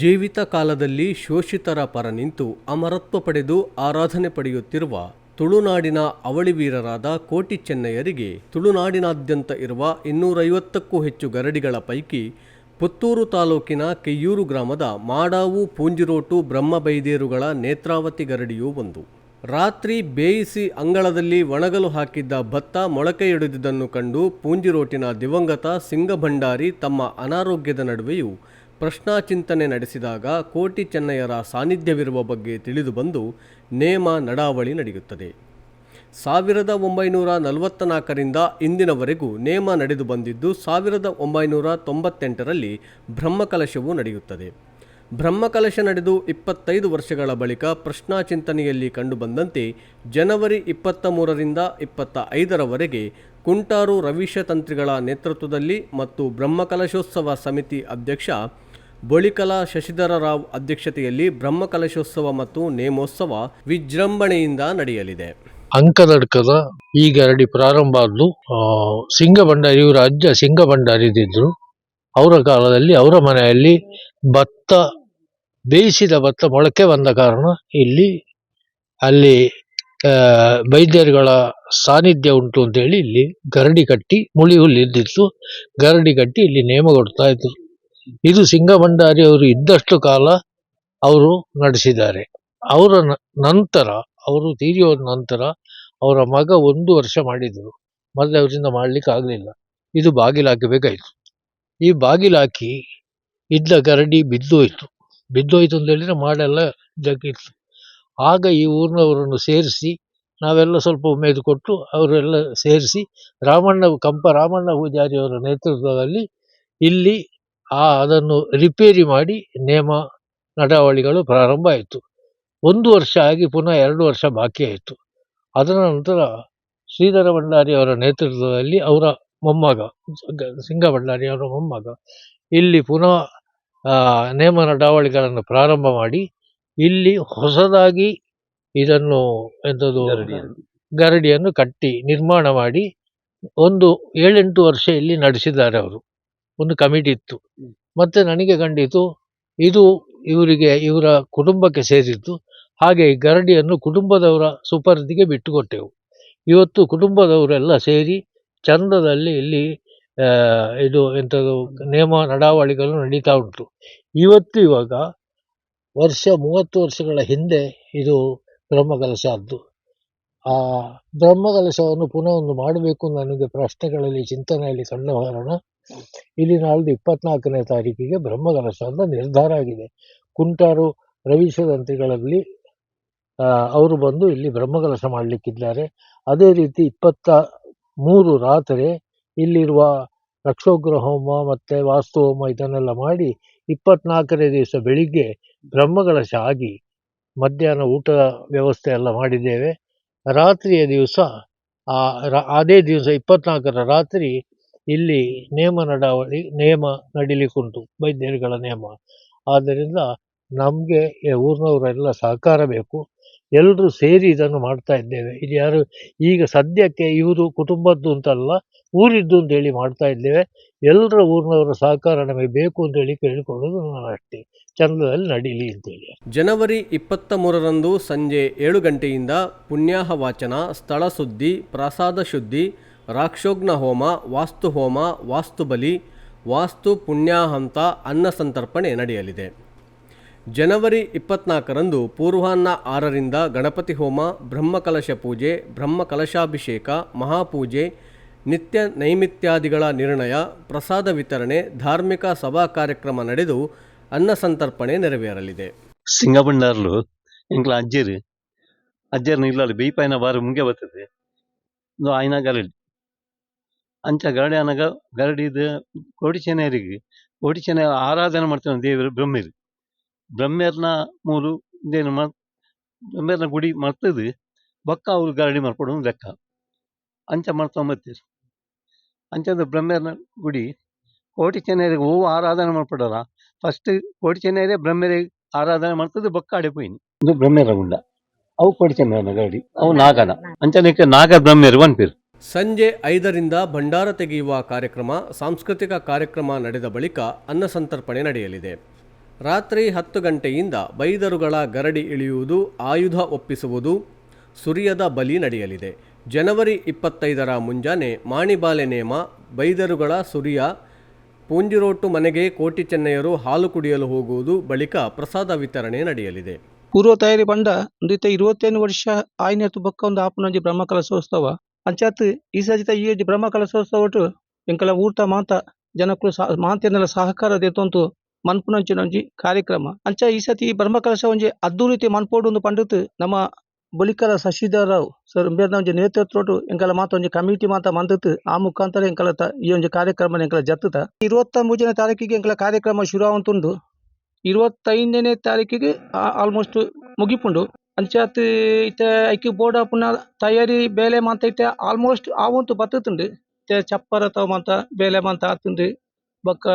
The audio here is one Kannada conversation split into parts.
ಜೀವಿತ ಕಾಲದಲ್ಲಿ ಶೋಷಿತರ ಪರ ನಿಂತು ಅಮರತ್ವ ಪಡೆದು ಆರಾಧನೆ ಪಡೆಯುತ್ತಿರುವ ತುಳುನಾಡಿನ ಅವಳಿ ವೀರರಾದ ಕೋಟಿ ಚೆನ್ನಯ್ಯರಿಗೆ ತುಳುನಾಡಿನಾದ್ಯಂತ ಇರುವ ಇನ್ನೂರೈವತ್ತಕ್ಕೂ ಹೆಚ್ಚು ಗರಡಿಗಳ ಪೈಕಿ ಪುತ್ತೂರು ತಾಲೂಕಿನ ಕೆಯ್ಯೂರು ಗ್ರಾಮದ ಮಾಡಾವು, ಪೂಂಜಿರೋಟು ಬ್ರಹ್ಮಬೈದೇರುಗಳ ನೇತ್ರಾವತಿ ಗರಡಿಯೂ ಒಂದು. ರಾತ್ರಿ ಬೇಯಿಸಿ ಅಂಗಳದಲ್ಲಿ ಒಣಗಲು ಹಾಕಿದ್ದ ಭತ್ತ ಮೊಳಕೆಯೊಡೆದುದನ್ನು ಕಂಡು ಪೂಂಜಿರೋಟಿನ ದಿವಂಗತ ಸಿಂಗಭಂಡಾರಿ ತಮ್ಮ ಅನಾರೋಗ್ಯದ ನಡುವೆಯೂ ಪ್ರಶ್ನಾಚಿಂತನೆ ನಡೆಸಿದಾಗ ಕೋಟಿ ಚೆನ್ನಯ್ಯರ ಸಾನ್ನಿಧ್ಯವಿರುವ ಬಗ್ಗೆ ತಿಳಿದುಬಂದು ನೇಮ ನಡಾವಳಿ ನಡೆಯುತ್ತದೆ. ಸಾವಿರದ ಒಂಬೈನೂರ ನಲವತ್ತ ನಾಲ್ಕರಿಂದ ಇಂದಿನವರೆಗೂ ನೇಮ ನಡೆದು ಬಂದಿದ್ದು ಸಾವಿರದ ಒಂಬೈನೂರ ತೊಂಬತ್ತೆಂಟರಲ್ಲಿ ಬ್ರಹ್ಮಕಲಶವು ನಡೆಯುತ್ತದೆ. ಬ್ರಹ್ಮಕಲಶ ನಡೆದು ಇಪ್ಪತ್ತೈದು ವರ್ಷಗಳ ಬಳಿಕ ಪ್ರಶ್ನಾಚಿಂತನೆಯಲ್ಲಿ ಕಂಡುಬಂದಂತೆ ಜನವರಿ ಇಪ್ಪತ್ತ ಮೂರರಿಂದ ಇಪ್ಪತ್ತ ಐದರವರೆಗೆ ಕುಂಟಾರು ರವೀಶ ತಂತ್ರಿಗಳ ನೇತೃತ್ವದಲ್ಲಿ ಮತ್ತು ಬ್ರಹ್ಮಕಲಶೋತ್ಸವ ಸಮಿತಿ ಅಧ್ಯಕ್ಷ ಬೊಳಿಕಲ ಶಶಿಧರ ರಾವ್ ಅಧ್ಯಕ್ಷತೆಯಲ್ಲಿ ಬ್ರಹ್ಮಕಲಶೋತ್ಸವ ಮತ್ತು ನೇಮೋತ್ಸವ ವಿಜೃಂಭಣೆಯಿಂದ ನಡೆಯಲಿದೆ. ಅಂಕದಡ್ಕದ ಈ ಗರಡಿ ಪ್ರಾರಂಭ ಆದ್ಲು ಸಿಂಗ ಸಿಂಗಭಂಡಾರಿ, ಇವರ ಅಜ್ಜ ಇದ್ದಿದ್ರು ಅವರ ಕಾಲದಲ್ಲಿ ಅವರ ಮನೆಯಲ್ಲಿ ಭತ್ತ ಬೇಯಿಸಿದ ಭತ್ತ ಮೊಳಕೆ ಬಂದ ಕಾರಣ ಇಲ್ಲಿ, ಅಲ್ಲಿ ವೈದ್ಯರುಗಳ ಸಾನ್ನಿಧ್ಯ ಉಂಟು ಅಂತೇಳಿ ಇಲ್ಲಿ ಗರಡಿ ಕಟ್ಟಿ, ಮುಳಿ ಹುಲ್ಲಿದ್ದಿತ್ತು ಗರಡಿ ಕಟ್ಟಿ ಇಲ್ಲಿ ನೇಮ ಕೊಡ್ತಾ ಇದ್ರು. ಇದು ಸಿಂಗಭಂಡಾರಿ ಅವರು ಇದ್ದಷ್ಟು ಕಾಲ ಅವರು ನಡೆಸಿದ್ದಾರೆ. ಅವರ ನಂತರ, ಅವರು ತೀರಿ ಹೋದ ನಂತರ ಅವರ ಮಗ ಒಂದು ವರ್ಷ ಮಾಡಿದರು. ಮತ್ತೆ ಅವರಿಂದ ಮಾಡ್ಲಿಕ್ಕೆ ಆಗಲಿಲ್ಲ. ಇದು ಬಾಗಿಲು ಈ ಬಾಗಿಲು ಹಾಕಿ ಇದ್ದ ಗರಡಿ ಬಿದ್ದೋಯ್ತು. ಬಿದ್ದೋಯ್ತು ಅಂತ ಹೇಳಿದ್ರೆ ಮಾಡೆಲ್ಲ ಜಗ್ಗಿತ್ತು ಆಗ ಈ ಊರಿನವರನ್ನು ಸೇರಿಸಿ ನಾವೆಲ್ಲ ಸ್ವಲ್ಪ ಉಮೇದು ಕೊಟ್ಟು ಅವರೆಲ್ಲ ಸೇರಿಸಿ ರಾಮಣ್ಣ, ಕಂಪ ರಾಮಣ್ಣ ಪೂಜಾರಿ ಅವರ ನೇತೃತ್ವದಲ್ಲಿ ಇಲ್ಲಿ ಆ ಅದನ್ನು ರಿಪೇರಿ ಮಾಡಿ ನೇಮ ನಡಾವಳಿಗಳು ಪ್ರಾರಂಭ ಆಯಿತು. ಒಂದು ವರ್ಷ ಆಗಿ ಪುನಃ ಎರಡು ವರ್ಷ ಬಾಕಿ ಆಯಿತು. ಅದರ ನಂತರ ಶ್ರೀಧರ ಭಂಡಾರಿ ಅವರ ನೇತೃತ್ವದಲ್ಲಿ ಅವರ ಮೊಮ್ಮಗ ಸಿಂಗ ಭಂಡಾರಿ ಅವರ ಮೊಮ್ಮಗ, ಇಲ್ಲಿ ಪುನಃ ನೇಮ ನಡಾವಳಿಗಳನ್ನು ಪ್ರಾರಂಭ ಮಾಡಿ, ಇಲ್ಲಿ ಹೊಸದಾಗಿ ಇದನ್ನು ಎಂಥದ್ದು ಗರಡಿಯನ್ನು ಕಟ್ಟಿ ನಿರ್ಮಾಣ ಮಾಡಿ, ಒಂದು ಏಳೆಂಟು ವರ್ಷ ಇಲ್ಲಿ ನಡೆಸಿದ್ದಾರೆ ಅವರು. ಒಂದು ಕಮಿಟಿ ಇತ್ತು. ಮತ್ತೆ ನನಗೆ ಕಂಡಿತು ಇದು ಇವರಿಗೆ ಇವರ ಕುಟುಂಬಕ್ಕೆ ಸೇರಿತ್ತು ಹಾಗೆ ಈ ಗರಡಿಯನ್ನು ಕುಟುಂಬದವರ ಸುಪರ್ದಿಗೆ ಬಿಟ್ಟುಕೊಟ್ಟೆವು. ಇವತ್ತು ಕುಟುಂಬದವರೆಲ್ಲ ಸೇರಿ ಚಂದದಲ್ಲಿ ಇಲ್ಲಿ ಇದು ಎಂಥದ್ದು ನಿಯಮ ನಡಾವಳಿಗಳು ನಡೀತಾ ಉಂಟು. ಇವತ್ತು ಇವಾಗ ವರ್ಷ ಮೂವತ್ತು ವರ್ಷಗಳ ಹಿಂದೆ ಇದು ಬ್ರಹ್ಮಕಲಶ ಆದ್ದು. ಆ ಬ್ರಹ್ಮಕಲಶವನ್ನು ಪುನಃ ಒಂದು ಮಾಡಬೇಕು ನನಗೆ ಪ್ರಶ್ನೆಗಳಲ್ಲಿ ಚಿಂತನೆಯಲ್ಲಿ ಕಂಡು ಕಾರಣ ಇಲ್ಲಿ ನಾಳ್ದು ಇಪ್ಪತ್ನಾಲ್ಕನೇ ತಾರೀಕಿಗೆ ಅಂತ ನಿರ್ಧಾರ ಆಗಿದೆ. ಕುಂಟಾರು ರವೀಶದಂತ್ರಿಗಳಲ್ಲಿ ಆ, ಅವರು ಬಂದು ಇಲ್ಲಿ ಬ್ರಹ್ಮಕಲಶ ಮಾಡಲಿಕ್ಕಿದ್ದಾರೆ. ಅದೇ ರೀತಿ ಇಪ್ಪತ್ತ ಮೂರು ರಾತ್ರಿ ಇಲ್ಲಿರುವ ರಕ್ಷೋಗ್ರ ಹೋಮ ಮತ್ತು ವಾಸ್ತು ಹೋಮ ಇದನ್ನೆಲ್ಲ ಮಾಡಿ ಇಪ್ಪತ್ನಾಲ್ಕನೇ ದಿವಸ ಬೆಳಿಗ್ಗೆ ಬ್ರಹ್ಮಕಲಶ ಆಗಿ ಮಧ್ಯಾಹ್ನ ಊಟದ ವ್ಯವಸ್ಥೆ ಎಲ್ಲ ಮಾಡಿದ್ದೇವೆ. ರಾತ್ರಿಯ ದಿವಸ, ಆ ಅದೇ ದಿವಸ ಇಪ್ಪತ್ನಾಲ್ಕರ ರಾತ್ರಿ ಇಲ್ಲಿ ನೇಮ ನಡಾವಳಿ, ನೇಮ ನಡಿಲಿಕ್ಕುಂಟು ವೈದ್ಯರುಗಳ ನೇಮ. ಆದ್ದರಿಂದ ನಮಗೆ, ಊರಿನವರೆಲ್ಲ ಸಹಕಾರ ಬೇಕು. ಎಲ್ಲರೂ ಸೇರಿ ಇದನ್ನು ಮಾಡ್ತಾ ಇದ್ದೇವೆ. ಇದು ಯಾರು ಈಗ ಸದ್ಯಕ್ಕೆ ಇವರು ಕುಟುಂಬದ್ದು ಅಂತಲ್ಲ, ಊರಿದ್ದು ಅಂತ ಹೇಳಿ ಮಾಡ್ತಾ ಇದ್ದೇವೆ. ಎಲ್ಲರ ಊರಿನವರ ಸಹಕಾರ ನಮಗೆ ಬೇಕು ಅಂತ ಹೇಳಿ ಕೇಳಿಕೊಳ್ಳೋದು ನಾನು ಅಷ್ಟೇ. ಚಂದ್ರದಲ್ಲಿ ನಡೀಲಿ ಅಂತೇಳಿ ಜನವರಿ ಇಪ್ಪತ್ತ ಮೂರರಂದು ಸಂಜೆ ಏಳು ಗಂಟೆಯಿಂದ ಪುಣ್ಯಾಹ ವಾಚನ ಸ್ಥಳ ಸುದ್ದಿ, ಪ್ರಸಾದ ಶುದ್ಧಿ, ರಾಕ್ಷೋಗ್ನ ಹೋಮ, ವಾಸ್ತು ಹೋಮ, ವಾಸ್ತು ಬಲಿ, ವಾಸ್ತು ಪುಣ್ಯಾಹಂತ, ಅನ್ನ ಸಂತರ್ಪಣೆ ನಡೆಯಲಿದೆ. ಜನವರಿ ಇಪ್ಪತ್ನಾಲ್ಕರಂದು ಪೂರ್ವಾಹ್ನ ಆರರಿಂದ ಗಣಪತಿ ಹೋಮ ಬ್ರಹ್ಮಕಲಶ ಪೂಜೆ ಬ್ರಹ್ಮಕಲಶಾಭಿಷೇಕ ಮಹಾಪೂಜೆ ನಿತ್ಯ ನೈಮಿತ್ಯಾದಿಗಳ ನಿರ್ಣಯ ಪ್ರಸಾದ ವಿತರಣೆ ಧಾರ್ಮಿಕ ಸಭಾ ಕಾರ್ಯಕ್ರಮ ನಡೆದು ಅನ್ನ ಸಂತರ್ಪಣೆ ನೆರವೇರಲಿದೆ సింగబండారులో ఇంట్లో అజ్జరు అజ్జర్ని ఇల్లాలి ಬೇಯ್ಪಾಯಿನ ಬಾರು ಮುಂಗೆ ಬರ್ತದೆ ಇದು ಆಯ್ನ ಗರಡಿ ಅಂಚ ಗರಡಿ ಅನಗ ಗರಡಿದ ಕೋಟಿ ಚೆನ್ನೈರಿಗೆ ಕೋಟಿ ಚೆನ್ನೈ ಆರಾಧನೆ ಮಾಡ್ತಾನೆ ದೇವರು ಬ್ರಹ್ಮೇರು ಬ್ರಹ್ಮೇರ್ನ ಮೂರು ಇದೇನು ಮಾ ಬ್ರಹ್ಮೇರ್ನ ಗುಡಿ ಮರ್ತದೆ, ಬೊಕ್ಕ ಅವ್ರು ಗರಡಿ ಮಾಡ್ಕೊಡು ಲೆಕ್ಕ. ಅಂಚ ಮಾಡ್ಕೊಂಬತ್ತೀರಿ. ಅಂಚದ ಬ್ರಹ್ಮೇರ್ನ ಗುಡಿ ಕೋಟಿ ಚೆನ್ನೈರಿಗೆ ಹೂವು ಆರಾಧನೆ ಮಾಡ್ಕೊಡಲ್ಲ ಫಸ್ಟ್ ಕೋಟಿ ಚೆನ್ನೈರೆ ಬ್ರಹ್ಮೇರಿಗೆ ಆರಾಧನೆ ಮಾಡ್ತದೆ, ಬೊಕ್ಕ ಅಡೆ ಪೋಯಿನಿ. ಇದು ಬ್ರಹ್ಮೇರ ಗುಂಡ. ಅವು ಕೋಟಿ ಚೆನ್ನೈನ ಗರಡಿ ಅವು ನಾಗನ. ಅಂಚನಕ್ಕೆ ನಾಗ ಬ್ರಹ್ಮೇರು ಒನ್ಪೇರು ಸಂಜೆ ಐದರಿಂದ ಭಂಡಾರ ತೆಗೆಯುವ ಕಾರ್ಯಕ್ರಮ, ಸಾಂಸ್ಕೃತಿಕ ಕಾರ್ಯಕ್ರಮ ನಡೆದ ಬಳಿಕ ಅನ್ನಸಂತರ್ಪಣೆ ನಡೆಯಲಿದೆ. ರಾತ್ರಿ ಹತ್ತು ಗಂಟೆಯಿಂದ ಬೈದರುಗಳ ಗರಡಿ ಇಳಿಯುವುದು, ಆಯುಧ ಒಪ್ಪಿಸುವುದು ಸುರಿಯದ ಬಲಿ ನಡೆಯಲಿದೆ. ಜನವರಿ ಇಪ್ಪತ್ತೈದರ ಮುಂಜಾನೆ ಮಾಣಿಬಾಲೆ ನೇಮ, ಬೈದರುಗಳ ಸುರಿಯ ಪೂಂಜಿರೋಟು ಮನೆಗೆ ಕೋಟಿ ಚೆನ್ನಯ್ಯರು ಹಾಲು ಕುಡಿಯಲು ಹೋಗುವುದು ಬಳಿಕ ಪ್ರಸಾದ ವಿತರಣೆ ನಡೆಯಲಿದೆ. ಪೂರ್ವ ತಯಾರಿ ಪಂಡ ಇಂದಿತ್ತ ಇರುವತ್ತೇನು ವರ್ಷ ಆಯ್ನ ತುಬಕ್ಕ ಒಂದು ಆಪುನಂಜಿ ಬ್ರಹ್ಮ ಕಲಶೋತ್ಸವ. ಪಂಚಾಯತ್ ಈ ಸಜಿತ ಈ ಬ್ರಹ್ಮ ಕಲಶೋತ್ಸವ ಎಂಕಲ ಊಟ ಮಾತ ಜನಕ್ಕೂ ಸಹ ಸಹಕಾರ ದೆತ್ತೊಂತು ಮನ್ಪುನಂಚಿನೊಂಜಿ ಕಾರ್ಯಕ್ರಮ. ಅಂಚ ಈ ಸತಿ ಈ ಬ್ರಹ್ಮ ಕಲಶ ಒಂಜಿ ಅದ್ದೂರಿತಿ ಮನ್ಪೋಡು ಒಂದು ಪಂಡಿತ್ ನಮ್ಮ ಬೊಲಿಕರ ಶಶಿಧರ್ ರಾವ್ ಸರ್ ಬೇರೆ ಒಂಜಿ ನೇತೃತ್ವಟು ಎಂಕಲ ಮಾತ ಒಂಜಿ ಕಮಿಟಿ ಮಾತ ಮಂದತ್ ಆ ಮುಖಾಂತರ ಎಂಕಲ ಈ ಒಂಜಿ ಕಾರ್ಯಕ್ರಮ ಎಂಕಲ ಜತ್ತುತ. ಇರುವತ್ತ ಮೂಜನೇ ತಾರೀಕಿಗೆ ಎಂಕಲ ಕಾರ್ಯಕ್ರಮ ಶುರು ಆವಂತುಂಡು ಇರುವತ್ತೈದನೇ ತಾರೀಕಿಗೆ ಆಲ್ಮೋಸ್ಟ್ ಮುಗಿಪುಂಡು. ಅಂಚಾತ್ ಇತ್ತೆ ಐಕ್ಯ ಬೋರ್ಡ್ ಪುನಃ ತಯಾರಿ ಬೇಲೆ ಮಾತ ಇತ್ತೆ ಆಲ್ಮೋಸ್ಟ್ ಆವಂತು ಬತ್ತುಂಡು ಇತ್ತೆ ಚಪ್ಪರ ತಾವ್ ಮಾತ, ಬೇಲೆ ಮಾತ ಆತುಂಡು ಬೊಕ್ಕ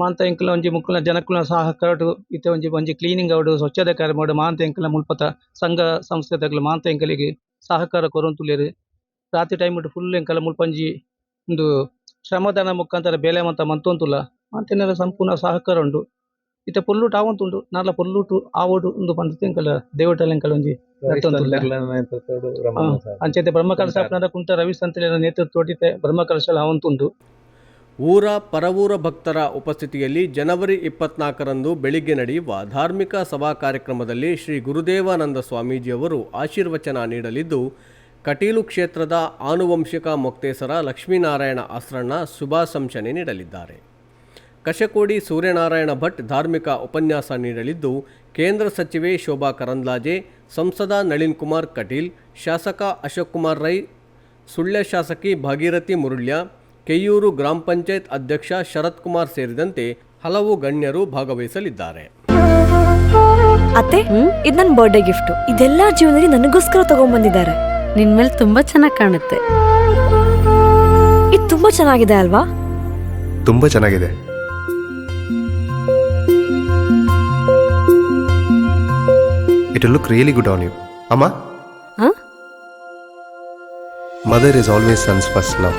ಮಾಂತ ಎಂಕಲ್ನ ಒಂಜಿ ಮುಕ್ಕುಲ ಸಹ ಸಹಕಾರಡು ಇತ್ತೆ ಒಂಜಿ ಒಂಜಿ ಕ್ಲೀನಿಂಗ್ ಆವಡ್ ಸ್ವಚ್ಛತೆ ಕಾರ್ಯ ಮಾಡು ಮಾಂತ ಎಂಕಲ ಮುಲ್ಪತ ಸಂಘ ಸಂಸ್ಥೆದಕ್ಲ ಮಾಂತ ಎಂಕಲಿಗೆ ಸಹಕಾರ ಕೊರೊಂತುಲ್ಲೆರ್ ರಾತ್ರಿ ಟೈಮ್ ಫುಲ್ ಎಂಕಲ ಮುಲ್ಪಂಜಿ ಒಂದು ಶ್ರಮದಾನ ಮುಖಾಂತರ ಬೇಲೆ ಮಂತ ಮಂತೊಂದುಲ್ಲ ಸಂಪೂರ್ಣ ಸಹಕಾರ ಉಂಡು ಇತ್ತೆ ಪೊಲ್ಲುಟ್ ಆವಂತುಂಡು ನಾರ್ಲ ಪೊಲ್ಲುಟು ಆವಡು ಉಂದು ಪಂಡಿತ ಎಂಕಲ ದೇವಟಲ್ ಎಂಕಲ ಒಂಜಿ ಅಂಚೆತೆ ಬ್ರಹ್ಮ ಕಲಶ ಕುಂಟ ರವಿ ಸಂತಲಿನ ನೇತೃತ್ವ ಒಟ್ಟಿತೆ ಬ್ರಹ್ಮ ಕಲಶ ಆವಂತುಂಡು ಊರ ಪರವೂರ ಭಕ್ತರ ಉಪಸ್ಥಿತಿಯಲ್ಲಿ ಜನವರಿ ಇಪ್ಪತ್ನಾಲ್ಕರಂದು ಬೆಳಿಗ್ಗೆ ನಡೆಯುವ ಧಾರ್ಮಿಕ ಸಭಾ ಕಾರ್ಯಕ್ರಮದಲ್ಲಿ ಶ್ರೀ ಗುರುದೇವಾನಂದ ಸ್ವಾಮೀಜಿಯವರು ಆಶೀರ್ವಚನ ನೀಡಲಿದ್ದು, ಕಟೀಲು ಕ್ಷೇತ್ರದ ಆನುವಂಶಿಕ ಮೊಕ್ತೇಸರ ಲಕ್ಷ್ಮೀನಾರಾಯಣ ಆಸ್ರಣ್ಣ ಶುಭಾಶಂಸನೆ ನೀಡಲಿದ್ದಾರೆ. ಕಶಕೋಡಿ ಸೂರ್ಯನಾರಾಯಣ ಭಟ್ ಧಾರ್ಮಿಕ ಉಪನ್ಯಾಸ ನೀಡಲಿದ್ದು, ಕೇಂದ್ರ ಸಚಿವೆ ಶೋಭಾ ಕರಂದ್ಲಾಜೆ, ಸಂಸದ ನಳಿನ್ ಕುಮಾರ್ ಕಟೀಲ್, ಶಾಸಕ ಅಶೋಕ್ ಕುಮಾರ್ ರೈ, ಸುಳ್ಯ ಶಾಸಕಿ ಭಾಗೀರಥಿ ಮುರುಳ್ಯ ಕೆಯ್ಯೂರು ಗ್ರಾಮ ಪಂಚಾಯತ್ ಅಧ್ಯಕ್ಷ ಶರತ್ ಕುಮಾರ್ ಸೇರಿದಂತೆ ಹಲವು ಗಣ್ಯರು ಭಾಗವಹಿಸಲಿದ್ದಾರೆ. ಅತ್ತೆ ಇದು ನನ್ನ ಬರ್ಡೇ ಗಿಫ್ಟ್ ಇದೆಲ್ಲ ಜೀವನದಲ್ಲಿ ನನಗೋಸ್ಕರ ತಗೊಂಡ್ಬಂದಿದ್ದಾರೆ. ನಿನ್ ಮೇಲೆ ತುಂಬಾ ಚೆನ್ನಾಗಿ ಕಾಣುತ್ತೆ. ಇದು ತುಂಬಾ ಚೆನ್ನಾಗಿದೆ ಅಲ್ವಾ? ತುಂಬಾ ಚೆನ್ನಾಗಿದೆ. It look really good on you ಅಮ್ಮ? Mother is always sons first love